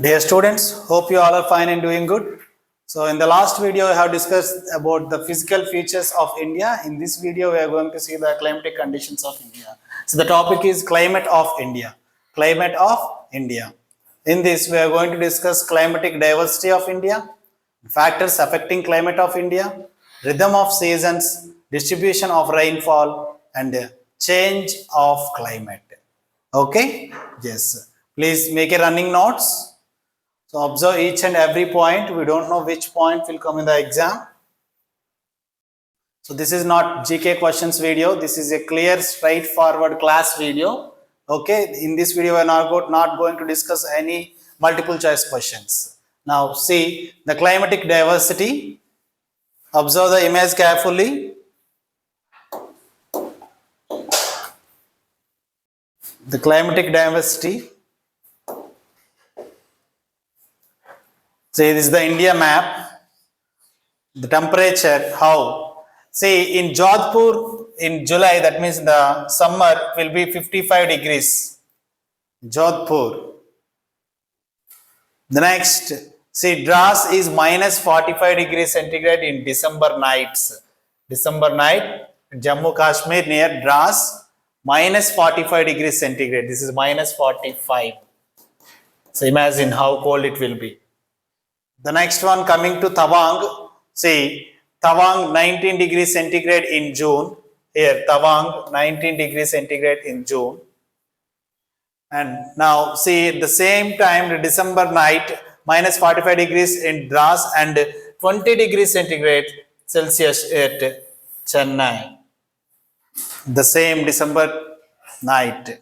Dear students, hope you all are fine and doing good. So in the last video, I have discussed about the physical features of India. In this video, we are going to see the climatic conditions of India. So the topic is climate of India. Climate of India. In this, we are going to discuss climatic diversity of India, factors affecting climate of India, rhythm of seasons, distribution of rainfall, and change of climate. Okay? Yes. Please make a running notes. So observe each and every point. We don't know which point will come in the exam. So this is not GK questions video. This is a clear, straightforward class video. Okay. In this video, we are not, not going to discuss any multiple choice questions. Now see the climatic diversity. Observe the image carefully. The climatic diversity. See, this is the India map. The temperature, how? See, in Jodhpur, in July, that means the summer will be 55 degrees. Jodhpur. The next, see, Dras is minus 45 degrees centigrade in December nights. December night, Jammu Kashmir near Dras, minus 45 degrees centigrade. This is minus 45. So imagine how cold it will be. The next one coming to Tawang. See, Tawang 19 degrees centigrade in June. Here, Tawang 19 degrees centigrade in June. And now see the same time December night minus 45 degrees in Dras and 20 degrees centigrade Celsius at Chennai. The same December night.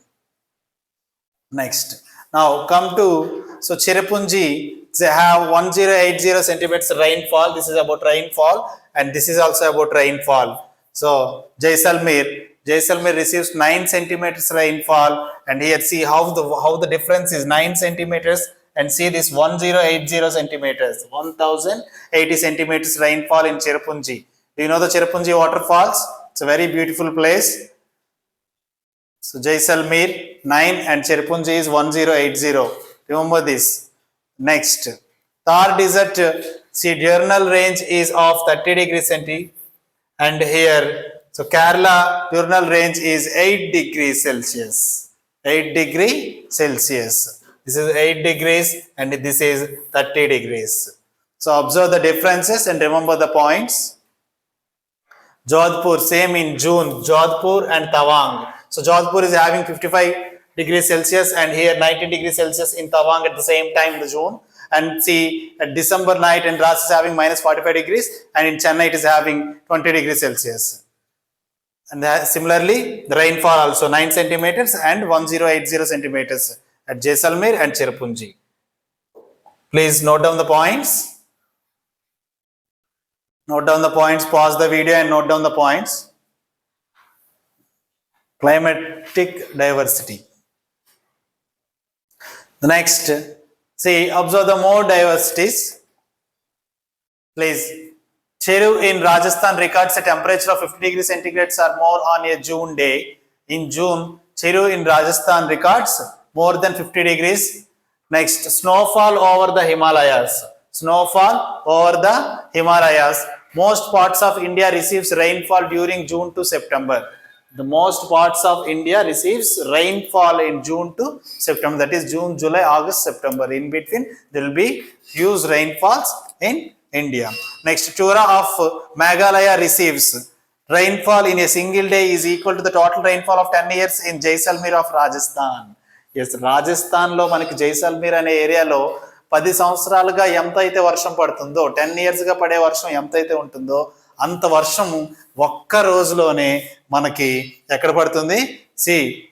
Next. Now come to so Cherrapunji. They have 1080 centimeters rainfall. This is about rainfall, and this is also about rainfall. So Jaisalmer, Jaisalmer receives 9 centimeters rainfall, and here see how the how the difference is 9 centimeters, and see this 1080 centimeters, 1080 centimeters rainfall in Cherrapunji. Do you know the Cherrapunji waterfalls? It's a very beautiful place. So Jaisalmer 9 and Cherrapunji is 1080. Remember this. Next. Thar Desert, see diurnal range is of 30 degrees centi and here, so Kerala diurnal range is 8 degrees Celsius. 8 degree Celsius. This is 8 degrees and this is 30 degrees. So observe the differences and remember the points. Jodhpur, same in June, Jodhpur and Tawang. So Jodhpur is having 55 degrees Celsius and here 19 degrees Celsius in Tawang at the same time in the June. And see at December night in Ras is having minus 45 degrees and in Chennai it is having 20 degrees Celsius. And similarly, the rainfall also 9 centimeters and 1080 centimeters at Jaisalmer and Cherrapunji. Please note down the points. Note down the points, pause the video and note down the points. Climatic diversity. The next, see, observe the more diversities. Please. Cheru in Rajasthan records a temperature of 50 degrees centigrades or more on a June day. In June, Cheru in Rajasthan records more than 50 degrees. Next, snowfall over the Himalayas. Snowfall over the Himalayas. Most parts of India receives rainfall during June to September. The most parts of India receives rainfall in June to September. That is June, July, August, September. In between, there will be huge rainfalls in India. Next, Chura of Meghalaya receives rainfall in a single day is equal to the total rainfall of 10 years in Jaisalmer of Rajasthan. Yes రాజస్థాన్లో మనకి జైసల్మీర్ అనే ఏరియాలో పది సంవత్సరాలుగా ఎంత అయితే వర్షం పడుతుందో టెన్ ఇయర్స్గా పడే వర్షం ఎంత అయితే ఉంటుందో అంత వర్షం ఒక్క రోజులోనే మనకి ఎక్కడ పడుతుంది? సి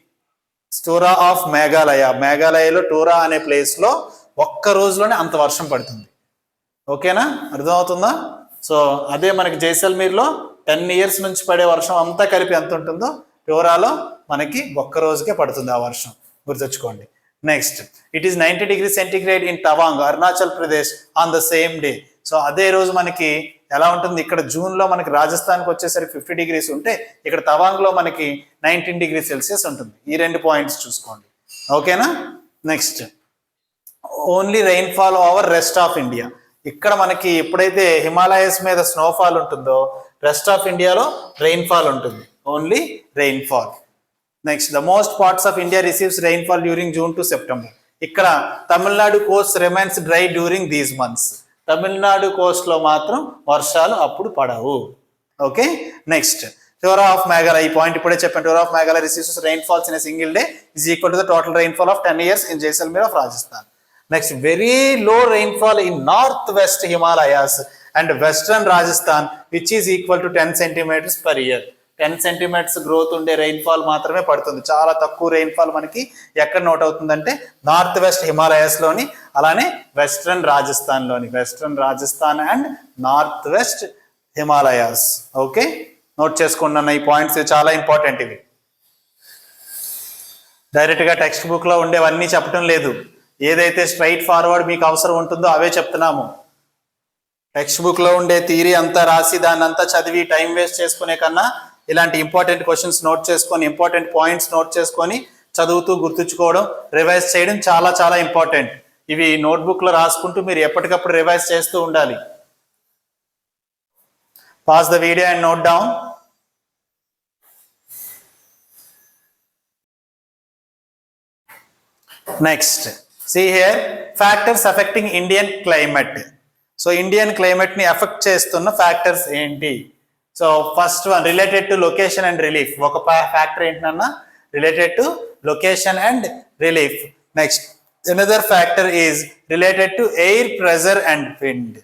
స్టూరా ఆఫ్ మేఘాలయ. మేఘాలయలో టూరా అనే ప్లేస్లో ఒక్క రోజులోనే అంత వర్షం పడుతుంది. ఓకేనా? అర్థమవుతుందా? సో అదే మనకి జైసల్మీర్లో టెన్ ఇయర్స్ నుంచి పడే వర్షం అంతా కలిపి ఎంత ఉంటుందో టోరాలో మనకి ఒక్క రోజుకే పడుతుంది ఆ వర్షం. గుర్తుంచుకోండి next it is ninety degree centigrade in Tawang Arunachal Pradesh on the same day. So అదే రోజు మనకి ఎలా ఉంటుంది? ఇక్కడ జూన్లో మనకి రాజస్థాన్కి వచ్చేసరికి ఫిఫ్టీ డిగ్రీస్ ఉంటే ఇక్కడ తవాంగ్లో మనకి నైన్టీన్ డిగ్రీ సెల్సియస్ ఉంటుంది. ఈ రెండు పాయింట్స్ చూసుకోండి. ఓకేనా? Next. Only rainfall over rest of India ఇక్కడ మనకి ఎప్పుడైతే హిమాలయస్ మీద స్నోఫాల్ ఉంటుందో రెస్ట్ ఆఫ్ ఇండియాలో రెయిన్ఫాల్ ఉంటుంది. Only rainfall next the most parts of India receives rainfall during June to September ఇక్కడ Tamil Nadu coast remains dry during these months Tamil Nadu కోస్ట్లో మాత్రం వర్షాలు అప్పుడు పడవు. Okay? Next Tura of Meghalaya ఈ point ఇప్పుడే చెప్పాను. Tura of Meghalaya receives rainfalls in single day is equal to the total rainfall of ten years in Jaisalmer of Rajasthan next very low rainfall in north west Himalayas and western Rajasthan which is equal to ten centimetres per year ten centimetres growth ఉండే rainfall మాత్రమే పడుతుంది. చాలా తక్కువ rainfall మనకి ఎక్కడ note అవుతుందంటే north west హిమాలయాస్లోని అలానే western రాజస్థాన్లోని western Rajasthan and north west Himalayas okay note చేసుకున్నాను ఈ పాయింట్స్ చాలా ఇంపార్టెంట్ ఇవి. డైరెక్ట్గా టెక్స్ట్ బుక్లో ఉండేవన్నీ చెప్పడం లేదు. ఏదైతే స్ట్రైట్ ఫార్వర్డ్ మీకు అవసరం ఉంటుందో అవే చెప్తున్నాము. టెక్స్ట్ బుక్లో ఉండే థీరీ అంతా రాసి దాన్ని అంతా చదివి టైం వేస్ట్ చేసుకునే కన్నా ఇలాంటి ఇంపార్టెంట్ క్వశ్చన్స్ నోట్ చేసుకొని ఇంపార్టెంట్ పాయింట్స్ నోట్ చేసుకొని చదువుతూ గుర్తుంచుకోవడం రివైజ్ చేయడం చాలా చాలా ఇంపార్టెంట్. ఇవి నోట్బుక్లో రాసుకుంటూ మీరు ఎప్పటికప్పుడు రివైజ్ చేస్తూ ఉండాలి. Pause the video and note down next see here factors affecting Indian climate so Indian క్లైమేట్ని effect చేస్తున్న ఫ్యాక్టర్స్ ఏంటి? So first one related to location and relief ఒక ఫ్యాక్టర్ ఏంటన్నా? Related to location and relief next another factor is related to air pressure and wind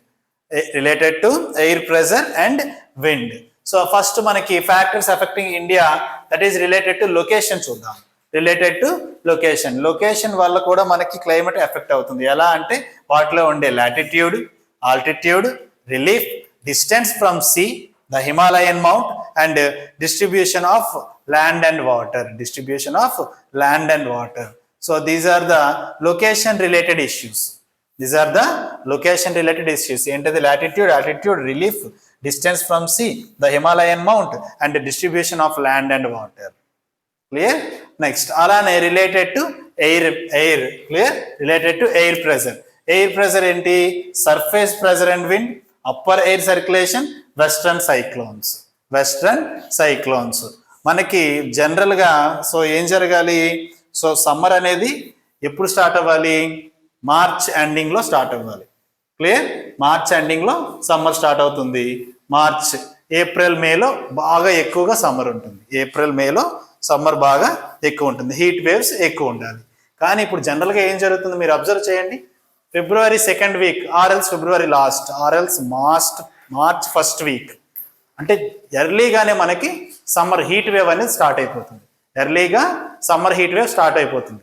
related to air pressure and wind so first మనకి factors affecting India that is related to location చూద్దాం. Related to location location వల్ల కూడా మనకి climate effect అవుతుంది. ఎలా అంటే వాటిలో ఉండే latitude altitude relief distance from sea the Himalayan mount and distribution of land and water, distribution of land and water. So these are the location related issues. These are the location related issues. Enter the latitude, altitude, relief, distance from sea, the Himalayan mount and the distribution of land and water. Clear? Next, alane related to air, air, clear? Related to air pressure. Air pressure in the surface pressure and wind, upper air circulation western cyclones western cyclones మనకి జనరల్గా so ఏం జరగాలి? So summer అనేది ఎప్పుడు start అవ్వాలి? March ఎండింగ్లో start అవ్వాలి. Clear March ఎండింగ్లో సమ్మర్ స్టార్ట్ అవుతుంది. మార్చ్ ఏప్రిల్ మేలో బాగా ఎక్కువగా సమ్మర్ ఉంటుంది. ఏప్రిల్ మేలో సమ్మర్ బాగా ఎక్కువ ఉంటుంది. హీట్ వేవ్స్ ఎక్కువ ఉండాలి. కానీ ఇప్పుడు జనరల్గా ఏం జరుగుతుంది? మీరు అబ్జర్వ్ చేయండి. February second week or else February last or else most March first week అంటే ఎర్లీగానే మనకి సమ్మర్ హీట్ వేవ్ అనేది స్టార్ట్ అయిపోతుంది. ఎర్లీగా సమ్మర్ హీట్ వేవ్ స్టార్ట్ అయిపోతుంది.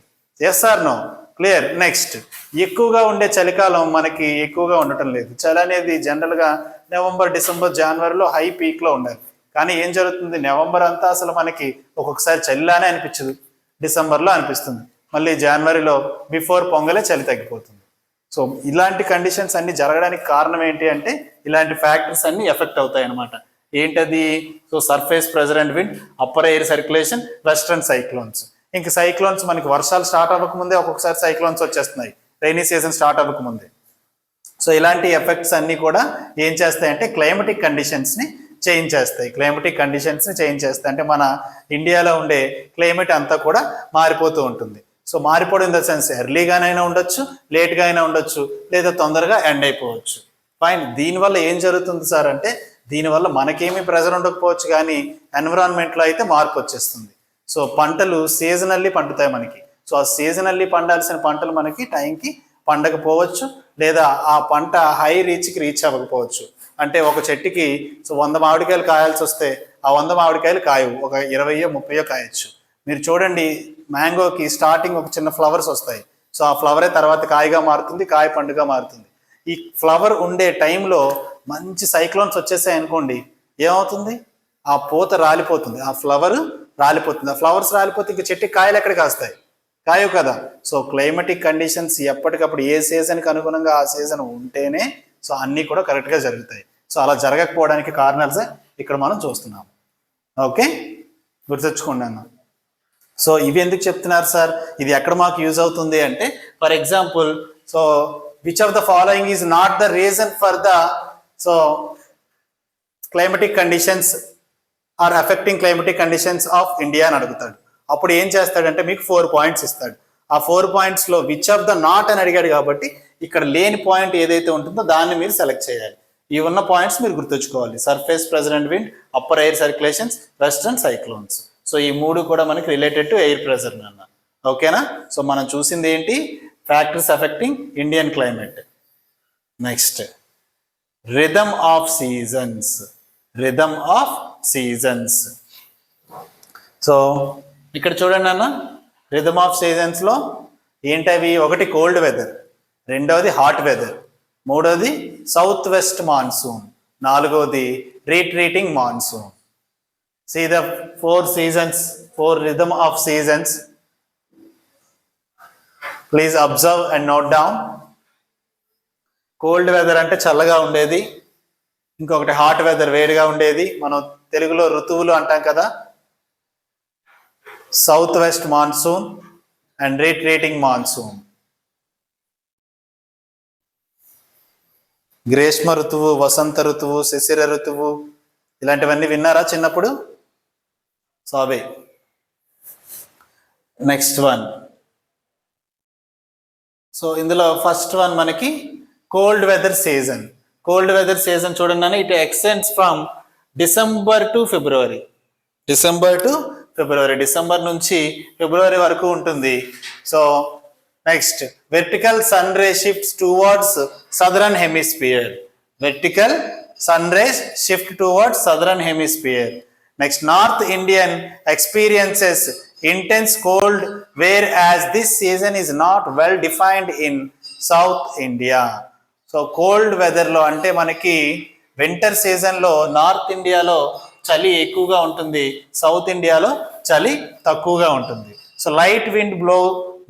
Yes or no clear next ఎక్కువగా ఉండే చలికాలం మనకి ఎక్కువగా ఉండటం లేదు. చలి అనేది జనరల్గా నవంబర్ డిసెంబర్ జనవరిలో హై పీక్లో ఉండాలి. కానీ ఏం జరుగుతుంది? నవంబర్ అంతా అసలు మనకి ఒక్కొక్కసారి చలిలానే అనిపించదు. డిసెంబర్లో అనిపిస్తుంది. మళ్ళీ జనవరిలో బిఫోర్ పొంగలే చలి తగ్గిపోతుంది. సో ఇలాంటి కండిషన్స్ అన్ని జరగడానికి కారణం ఏంటి అంటే ఇలాంటి ఫ్యాక్టర్స్ అన్ని ఎఫెక్ట్ అవుతాయి అనమాట ఏంటది? So surface pressure and wind upper air circulation western cyclones ఇంక సైక్లోన్స్ మనకి వర్షాలు స్టార్ట్ అవ్వకముందే ఒక్కొక్కసారి సైక్లోన్స్ వచ్చేస్తున్నాయి. రైనీ సీజన్ స్టార్ట్ అవ్వకముందే. సో ఇలాంటి ఎఫెక్ట్స్ అన్నీ కూడా ఏం చేస్తాయంటే క్లైమటిక్ కండిషన్స్ని చేంజ్ చేస్తాయి. క్లైమటిక్ కండిషన్స్ని చేంజ్ చేస్తాయి. అంటే మన ఇండియాలో ఉండే క్లైమేట్ అంతా కూడా మారిపోతూ ఉంటుంది. సో మారిపోవడం ఇన్ ద సెన్స్ ఎర్లీగానైనా ఉండొచ్చు లేట్గా అయినా ఉండొచ్చు లేదా తొందరగా ఎండ్ అయిపోవచ్చు. ఫైన్ దీనివల్ల ఏం జరుగుతుంది సార్ అంటే దీనివల్ల మనకేమీ ప్రెజర్ ఉండకపోవచ్చు కానీ ఎన్విరాన్మెంట్లో అయితే మార్పు వచ్చేస్తుంది. సో పంటలు సీజనల్లీ పండుతాయి మనకి. సో ఆ సీజనల్లీ పండాల్సిన పంటలు మనకి టైంకి పండకపోవచ్చు లేదా ఆ పంట హై రీచ్కి రీచ్ అవ్వకపోవచ్చు. అంటే ఒక చెట్టుకి సో వంద మామిడికాయలు కాయాల్సి వస్తే ఆ వంద మామిడికాయలు కాయవు. ఒక ఇరవయో ముప్పయో కాయచ్చు. మీరు చూడండి మ్యాంగోకి స్టార్టింగ్ ఒక చిన్న ఫ్లవర్స్ వస్తాయి. సో ఆ ఫ్లవరే తర్వాత కాయగా మారుతుంది కాయ పండుగ మారుతుంది. ఈ ఫ్లవర్ ఉండే టైంలో మంచి సైక్లోన్స్ వచ్చేసాయి అనుకోండి ఏమవుతుంది? ఆ పూత రాలిపోతుంది ఆ ఫ్లవర్ రాలిపోతుంది. ఆ ఫ్లవర్స్ రాలిపోతే ఇంక చెట్టు కాయలు ఎక్కడ కాస్తాయి? కాయవు కదా. సో క్లైమేటిక్ కండిషన్స్ ఎప్పటికప్పుడు ఏ సీజన్కి అనుగుణంగా ఆ సీజన్ ఉంటేనే సో అన్నీ కూడా కరెక్ట్గా జరుగుతాయి. సో అలా జరగకపోవడానికి కారణాలు ఇక్కడ మనం చూస్తున్నాం. ఓకే? గుర్తెచ్చుకోండి అన్న. సో ఇవి ఎందుకు చెప్తున్నారు సార్? ఇది ఎక్కడ మాకు యూజ్ అవుతుంది అంటే for example so which of the following is not the reason for the so climatic conditions are affecting climatic conditions of India అని అడుగుతాడు. అప్పుడు ఏం చేస్తాడంటే మీకు ఫోర్ పాయింట్స్ ఇస్తాడు. ఆ ఫోర్ పాయింట్స్లో విచ్ ఆఫ్ ద నాట్ అని అడిగాడు కాబట్టి ఇక్కడ లేని పాయింట్ ఏదైతే ఉంటుందో దాన్ని మీరు సెలెక్ట్ చేయాలి. ఈ ఉన్న పాయింట్స్ మీరు గుర్తుంచుకోవాలి surface president wind upper air circulations western cyclones so ఈ మూడు కూడా మనకి రిలేటెడ్ టు ఎయిర్ ప్రెజర్ అన్న ఓకేనా? సో మనం చూసింది ఏంటి? Factors affecting Indian climate next rhythm of seasons rhythm of seasons so ఇక్కడ చూడండి అన్న రిథమ్ ఆఫ్ సీజన్స్లో ఏంటవి? ఒకటి కోల్డ్ వెదర్ రెండవది హాట్ వెదర్ మూడవది సౌత్ వెస్ట్ మాన్సూన్ నాలుగవది retreating monsoon see the four seasons four rhythm of seasons please observe and note down cold weather అంటే చల్లగా ఉండేది. ఇంకొకటి హాట్ వెదర్ వేడిగా ఉండేది. మనం తెలుగులో ఋతువులు అంటాం కదా. South west monsoon and retreating monsoon Greeshma ఋతువు వసంత ఋతువు శిశిర ఋతువు ఇలాంటివన్నీ విన్నారా చిన్నప్పుడు? సో అవే నెక్స్ట్ వన్ సో ఇందులో ఫస్ట్ వన్ మనకి cold weather season cold weather season చూడండి it extends from December to February December to February December నుంచి ఫిబ్రవరి వరకు ఉంటుంది. So next vertical sun ray shifts towards southern hemisphere vertical sun rays shift towards southern hemisphere next north Indian experiences intense cold where as this season is not well defined in south India so cold వెదర్లో అంటే మనకి winter సీజన్లో north ఇండియాలో చలి ఎక్కువగా ఉంటుంది. South ఇండియాలో చలి తక్కువగా ఉంటుంది. So light wind blow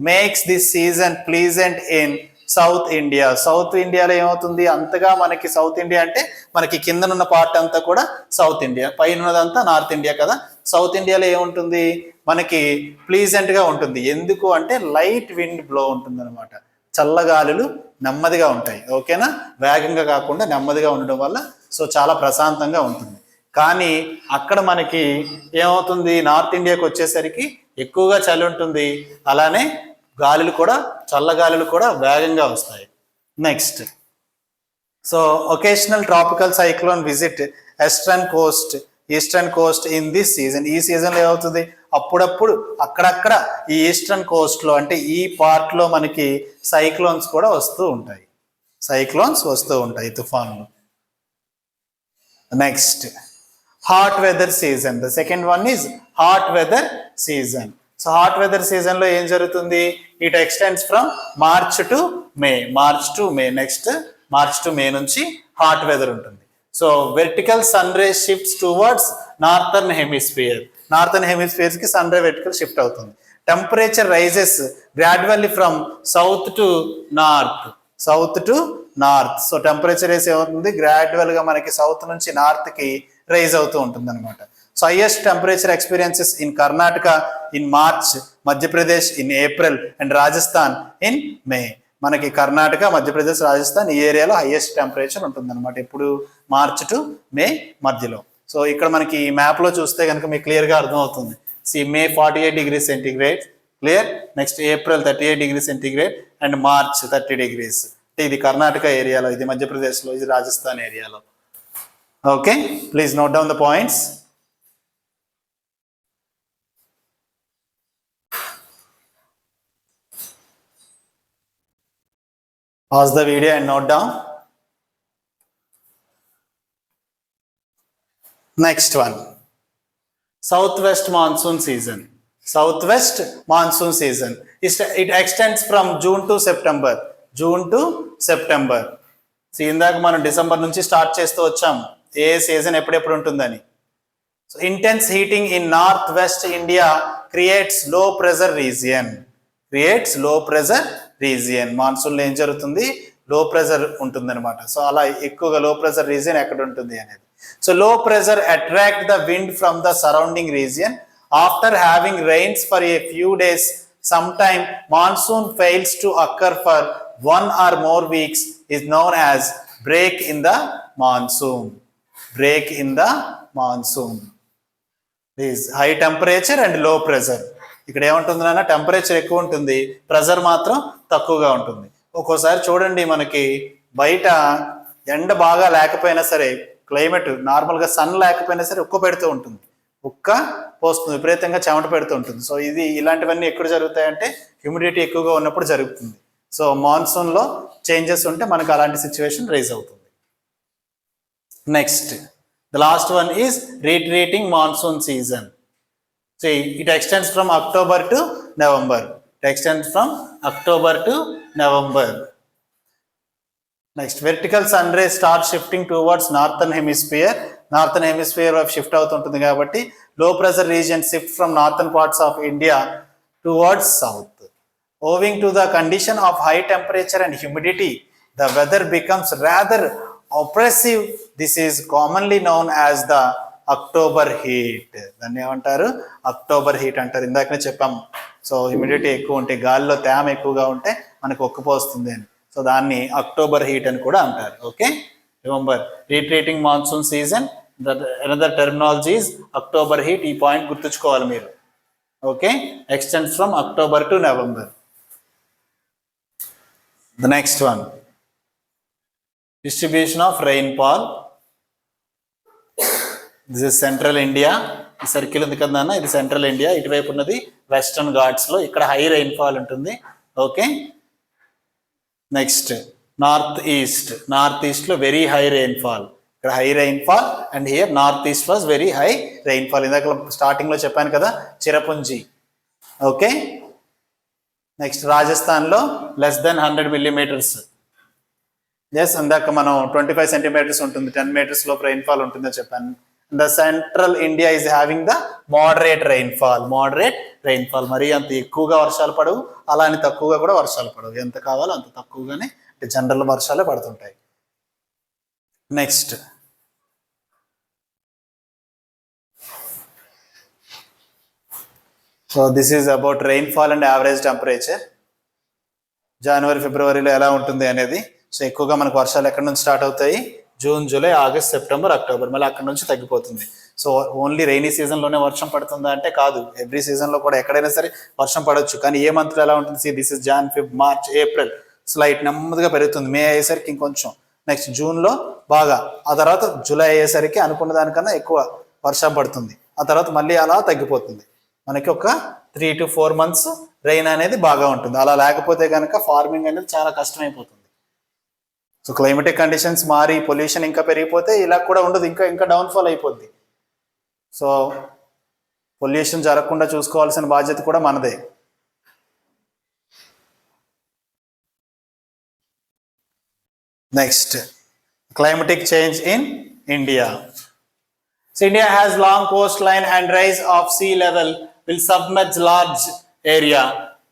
makes this season pleasant in south India. South ఇండియాలో ఏమవుతుంది? అంతగా మనకి సౌత్ ఇండియా అంటే మనకి కిందనున్న పార్ట్ అంతా కూడా సౌత్ ఇండియా. పైన ఉన్నదంతా నార్త్ ఇండియా కదా. సౌత్ ఇండియాలో ఏముంటుంది? మనకి ప్లీజెంట్గా ఉంటుంది. ఎందుకు అంటే లైట్ విండ్ బ్లో ఉంటుంది అనమాట చల్లగాలులు నెమ్మదిగా ఉంటాయి. ఓకేనా? వేగంగా కాకుండా నెమ్మదిగా ఉండడం వల్ల సో చాలా ప్రశాంతంగా ఉంటుంది. కానీ అక్కడ మనకి ఏమవుతుంది? నార్త్ ఇండియాకి వచ్చేసరికి ఎక్కువగా చలి ఉంటుంది. అలానే గాలులు కూడా చల్లగాలులు కూడా వేగంగా వస్తాయి. Next so occasional tropical cyclone visit western coast eastern coast in this season ఈ సీజన్లో ఏమవుతుంది? అప్పుడప్పుడు అక్కడక్కడ ఈ ఈస్టర్న్ కోస్ట్లో అంటే ఈ పార్ట్లో మనకి సైక్లోన్స్ కూడా వస్తూ ఉంటాయి. సైక్లోన్స్ వస్తూ ఉంటాయి తుఫాన్లు. Next hot weather season the second one is hot weather season so hot weather సీజన్లో ఏం జరుగుతుంది? It extends from March to May March to May next March to May నుంచి హాట్ వెదర్ ఉంటుంది. So vertical sun ray shifts towards northern hemisphere northern హెమిస్ఫియర్స్కి sun ray vertical shift అవుతుంది. Temperature rises gradually from south to north south to north so temperature rise ఏమవుతుంది? గ్రాడ్యువల్గా మనకి south నుంచి నార్త్కి rise అవుతూ ఉంటుంది అనమాట so highest temperature experiences in Karnataka in March Madhya Pradesh in April and Rajasthan in May మనకి కర్ణాటక మధ్యప్రదేశ్ రాజస్థాన్ ఈ ఏరియాలో హైయెస్ట్ టెంపరేచర్ ఉంటుందన్నమాట. ఇప్పుడు మార్చ్ టు మే మధ్యలో. సో ఇక్కడ మనకి ఈ మ్యాప్లో చూస్తే కనుక మీకు క్లియర్గా అర్థమవుతుంది. See May forty eight degree centigrade clear next April thirty eight degree centigrade and March thirty degrees ఇది కర్ణాటక ఏరియాలో ఇది మధ్యప్రదేశ్లో ఇది రాజస్థాన్ ఏరియాలో. Okay please note down the points Pause the video and note down. Next one. Southwest monsoon season. Southwest monsoon season. It it extends from June to September. June to September. So ఇందాక మనం December నుంచి start చేస్తూ వచ్చాం ఏ season ఎప్పుడెప్పుడు ఉంటుందని so intense heating in north west India creates low pressure region creates low pressure region మాన్సూన్లో ఏం జరుగుతుంది? లో ప్రెజర్ ఉంటుంది అనమాట సో అలా ఎక్కువగా లో ప్రెజర్ రీజియన్ ఎక్కడ ఉంటుంది అనేది. So low pressure attract the wind from the surrounding region. After having rains for a few days some time monsoon fails to occur for one or more weeks is known as break in the monsoon. Break in the monsoon. This high temperature and low. ఇక్కడ ఏముంటుంది నాన్న? Temperature ఎక్కువ ఉంటుంది. Pressure మాత్రం తక్కువగా ఉంటుంది. ఒక్కోసారి చూడండి మనకి బయట ఎండ బాగా లేకపోయినా సరే క్లైమేట్ నార్మల్గా సన్ లేకపోయినా సరే ఉక్క పెడుతూ ఉంటుంది. ఉక్క పోస్తుంది విపరీతంగా చెమట పెడుతూ ఉంటుంది. సో ఇది ఇలాంటివన్నీ ఎక్కడ జరుగుతాయంటే హ్యూమిడిటీ ఎక్కువగా ఉన్నప్పుడు జరుగుతుంది. సో మాన్సూన్లో చేంజెస్ ఉంటే మనకు అలాంటి సిచ్యువేషన్ రైజ్ అవుతుంది. Next the last one is retreating monsoon season so it extends from October to November it extends from October to November next vertical sun ray start shifting towards northern hemisphere northern hemisphere వైపు shift అవుతుంటుంది కాబట్టి low pressure region shift from northern parts of India towards south owing to the condition of high temperature and humidity the weather becomes rather oppressive. This is commonly known as the October heat. దాన్ని ఏమంటారు? October heat అంటారు. ఇందాకనే చెప్పాం. So humidity ఎక్కువ ఉంటే గాలిలో తేమ ఎక్కువగా ఉంటే మనకు ఒక్కపోస్తుంది అని. సో దాన్ని అక్టోబర్ హీట్ అని కూడా అంటారు. Okay? Remember retreating monsoon season another terminology is October heat. ఈ పాయింట్ గుర్తుంచుకోవాలి మీరు. Okay? Extend from October to November. The next one distribution of rainfall this is central India ఈ సర్కిల్ ఉంది కదా అన్న ఇది సెంట్రల్ ఇండియా ఇటువైపు ఉన్నది వెస్టర్న్ ఘాట్స్లో ఇక్కడ హై రైన్ఫాల్ ఉంటుంది. Okay next north east north ఈస్ట్లో వెరీ హై రైన్ఫాల్ ఇక్కడ high rainfall and here north east was very high rainfall ఇందాక స్టార్టింగ్లో చెప్పాను కదా చిరపుంజి ఓకే నెక్స్ట్ రాజస్థాన్లో less than hundred millimeters yes ఇందాక మనం ట్వంటీ ఫైవ్ సెంటీమీటర్స్ ఉంటుంది. టెన్ మీటర్స్ లోపు రైన్ఫాల్ ఉంటుందని చెప్పాను. The central India is having the moderate rainfall moderate rainfall మరి అంత ఎక్కువగా వర్షాలు పడవు అలా అని తక్కువగా కూడా వర్షాలు పడవు. ఎంత కావాలో అంత తక్కువగానే అంటే జనరల్ వర్షాలే పడుతుంటాయి. Next so this is about rainfall and average temperature జనవరి ఫిబ్రవరిలో ఎలా ఉంటుంది అనేది. సో ఎక్కువగా మనకు వర్షాలు ఎక్కడి నుంచి స్టార్ట్ అవుతాయి? June July August September October మళ్ళీ అక్కడ నుంచి తగ్గిపోతుంది. సో ఓన్లీ రైనీ సీజన్లోనే వర్షం పడుతుందా అంటే కాదు. ఎవ్రీ సీజన్లో కూడా ఎక్కడైనా సరే వర్షం పడవచ్చు కానీ ఏ మంత్లో ఎలా ఉంటుంది? This is Jan Feb March April. Slight నెమ్మదిగా పెరుగుతుంది. మే అయ్యేసరికి ఇంకొంచెం. నెక్స్ట్ జూన్లో బాగా. ఆ తర్వాత జూలై అయ్యేసరికి అనుకున్న దానికన్నా ఎక్కువ వర్షం పడుతుంది. ఆ తర్వాత మళ్ళీ అలా తగ్గిపోతుంది. మనకి ఒక three to four months rain అనేది బాగా ఉంటుంది. అలా లేకపోతే కనుక ఫార్మింగ్ అనేది చాలా కష్టమైపోతుంది. సో క్లైమేటిక్ కండిషన్స్ మారి పొల్యూషన్ ఇంకా పెరిగిపోతే ఇలా కూడా ఉండదు. ఇంకా ఇంకా డౌన్ఫాల్ అయిపోద్ది. సో పొల్యూషన్ జరగకుండా చూసుకోవాల్సిన బాధ్యత కూడా మనదే. Next climatic change in India India has long coast line and rise of sea level will submerge large area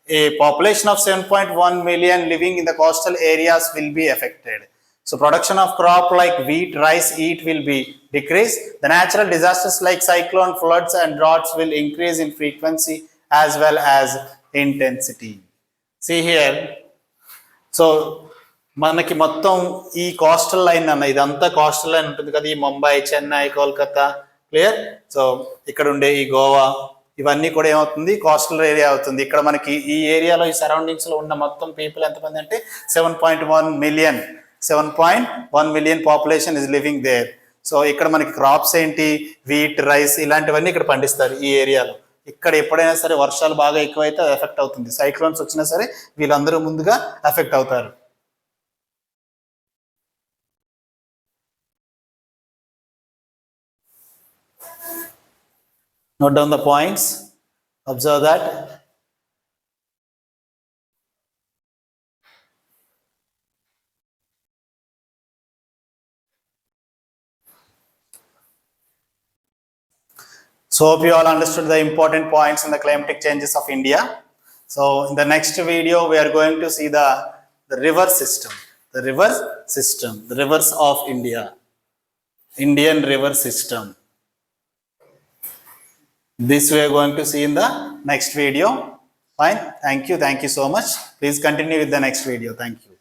A population of 7.1 million living in the coastal areas will be affected. So production of crop like wheat, rice, wheat will be decreased. The natural disasters like cyclone, floods and droughts will increase in frequency as well as intensity. See here, So మనకి మొత్తం ఈ coastal line అన్న ఇదంతా coastal line ఉంటుంది కదా ఈ Mumbai Chennai Kolkata clear so ఇక్కడ ఉండే ఈ గోవా ఇవన్నీ కూడా ఏమవుతుంది? కోస్టల్ ఏరియా అవుతుంది. ఇక్కడ మనకి ఈ ఏరియాలో ఈ సరౌండింగ్స్లో ఉన్న మొత్తం పీపుల్ ఎంతమంది అంటే seven point one million seven point one million population is living there so ఇక్కడ మనకి క్రాప్స్ ఏంటి? వీట్ రైస్ ఇలాంటివన్నీ ఇక్కడ పండిస్తారు ఈ ఏరియాలో. ఇక్కడ ఎప్పుడైనా సరే వర్షాలు బాగా ఎక్కువైతే ఎఫెక్ట్ అవుతుంది. సైక్లోన్స్ వచ్చినా సరే వీళ్ళందరూ ముందుగా ఎఫెక్ట్ అవుతారు. Note down the points. Observe that. So hope you all understood the important points in the climatic changes of India. So in the next video, we are going to see the, the river system, the river system, the rivers of India, Indian river system. This we are going to see in the next video. Fine. Thank you. Thank you so much. Please continue with the next video. Thank you.